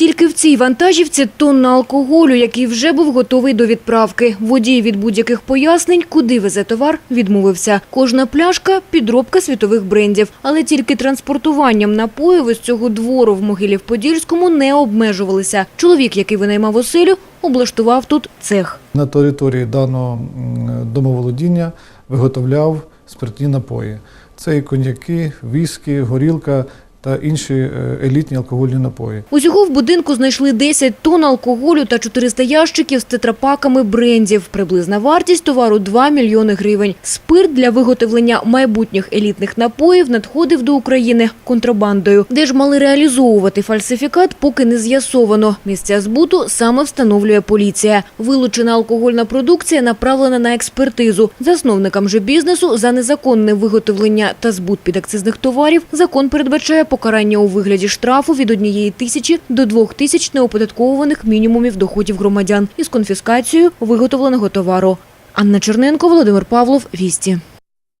Тільки в цій вантажівці тонна алкоголю, який вже був готовий до відправки. Водій від будь-яких пояснень, куди везе товар, відмовився. Кожна пляшка – підробка світових брендів. Але тільки транспортуванням напоїв із цього двору в Могилів-Подільському не обмежувалися. Чоловік, який винаймав оселю, облаштував тут цех. На території даного домоволодіння виготовляв спиртні напої. Це і коньяки, віскі, горілка та інші е, елітні алкогольні напої. Усього в будинку знайшли 10 тонн алкоголю та 400 ящиків з тетрапаками брендів. Приблизна вартість товару – 2 мільйони гривень. Спирт для виготовлення майбутніх елітних напоїв надходив до України контрабандою. Де ж мали реалізовувати фальсифікат, поки не з'ясовано. Місця збуту саме встановлює поліція. Вилучена алкогольна продукція направлена на експертизу. Засновникам же бізнесу за незаконне виготовлення та збут підакцизних товарів закон передбачає покарання у вигляді штрафу від однієї тисячі до двох тисяч неоподатковуваних мінімумів доходів громадян із конфіскацією виготовленого товару. Анна Черненко, Володимир Павлов, Вісті.